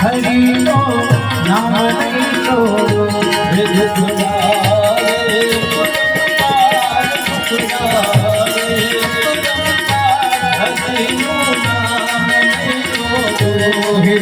હરિનો નામ નહીં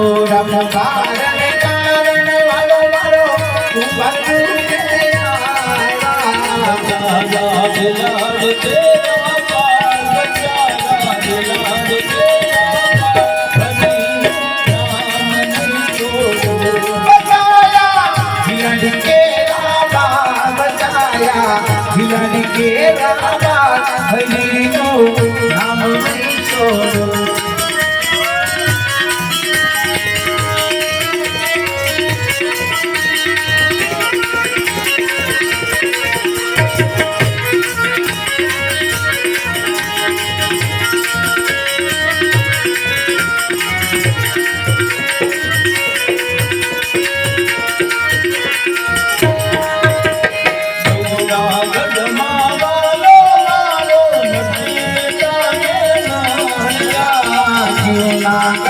પૂરમ કારણ કારણ વાલો વાલો ઉપતું લાડ લાડ નામ નહીં છોડ.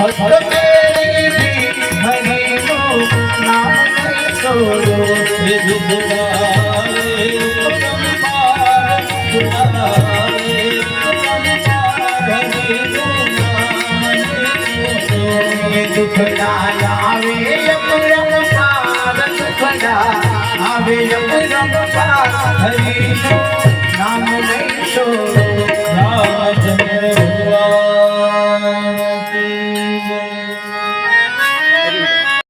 ભાગી ભક્તો તેરી પીર હરિનું